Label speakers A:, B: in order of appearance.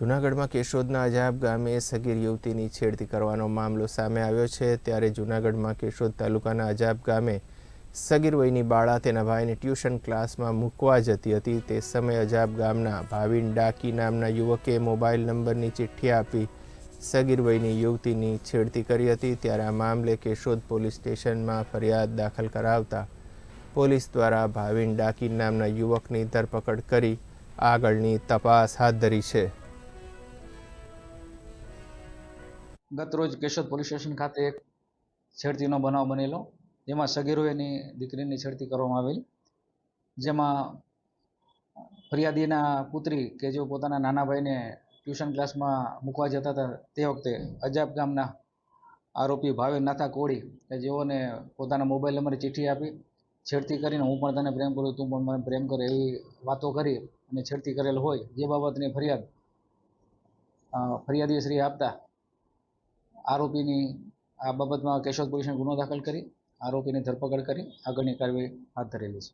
A: જૂનાગઢમાં કેશોદના અજાબ ગામે સગીર યુવતીની છેડતી કરવાનો મામલો સામે આવ્યો છે. ત્યારે જૂનાગઢમાં કેશોદ તાલુકાના અજાબ ગામે સગીર વયની બાળા તેના ભાઈને ટ્યુશન ક્લાસમાં મૂકવા જતી હતી. તે સમયે અજાબ ગામના ભાવિન ડાકી નામના યુવકે મોબાઈલ નંબરની ચિઠ્ઠી આપી સગીર વયની યુવતીની છેડતી કરી હતી. ત્યારે આ મામલે કેશોદ પોલીસ સ્ટેશનમાં ફરિયાદ દાખલ કરાવતા પોલીસ દ્વારા ભાવિન ડાકી નામના યુવકની ધરપકડ કરી આગળની તપાસ હાથ ધરી છે.
B: ગત રોજ કેશોદ પોલીસ સ્ટેશન ખાતે એક છેડતીનો બનાવ બનેલો, જેમાં સગીરોની દીકરીની છેડતી કરવામાં આવેલી, જેમાં ફરિયાદીના પુત્રી કે જેઓ પોતાના નાના ભાઈને ટ્યુશન ક્લાસમાં મૂકવા જતા હતા તે વખતે અજાબ ગામના આરોપી ભાવે નાથા કોળી કે જેઓને પોતાના મોબાઈલ નંબરે ચિઠ્ઠી આપી, છેડતી કરીને હું પણ તને પ્રેમ કરું, તું પણ મને પ્રેમ કરે એવી વાતો કરી અને છેડતી કરેલ હોય, જે બાબતની ફરિયાદ ફરિયાદી શ્રી આપતા આરોપીની આ બાબતમાં કેશોદ પોલીસને ગુનો દાખલ કરી, આરોપીની ધરપકડ કરી, આગળની કાર્યવાહી હાથ ધરેલી છે.